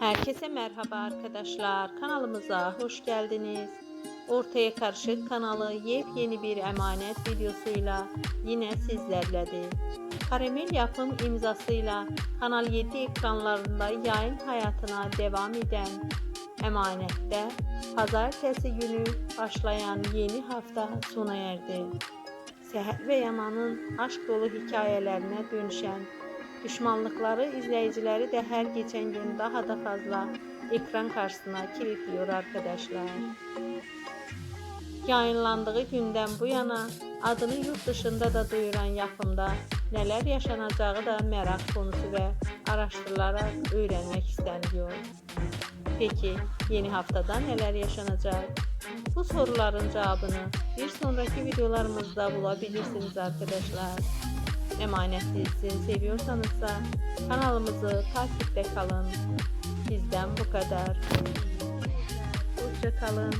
Herkese merhaba arkadaşlar. Kanalımıza hoş geldiniz. Ortaya Karışık kanalı yepyeni bir emanet videosuyla yine sizlerledir. Karamel yapım imzasıyla Kanal 7 ekranlarında yayın hayatına devam eden Emanet'te pazartesi günü başlayan yeni hafta sona erdi. Seher ve Yaman'ın aşk dolu hikayelerine dönüşen düşmanlıkları izleyicileri de her geçen gün daha da fazla ekran karşısına kilitliyor arkadaşlar. Yayınlandığı günden bu yana adını yurt dışında da duyuran yapımda neler yaşanacağı da merak konusu ve araştırılarak öğrenmek isteniyor. Peki yeni haftada neler yaşanacak? Bu soruların cevabını bir sonraki videolarımızda bulabilirsiniz arkadaşlar. Emanet dizisini seviyorsanız da kanalımızı takipte kalın. Bizden bu kadar. Hoşça kalın.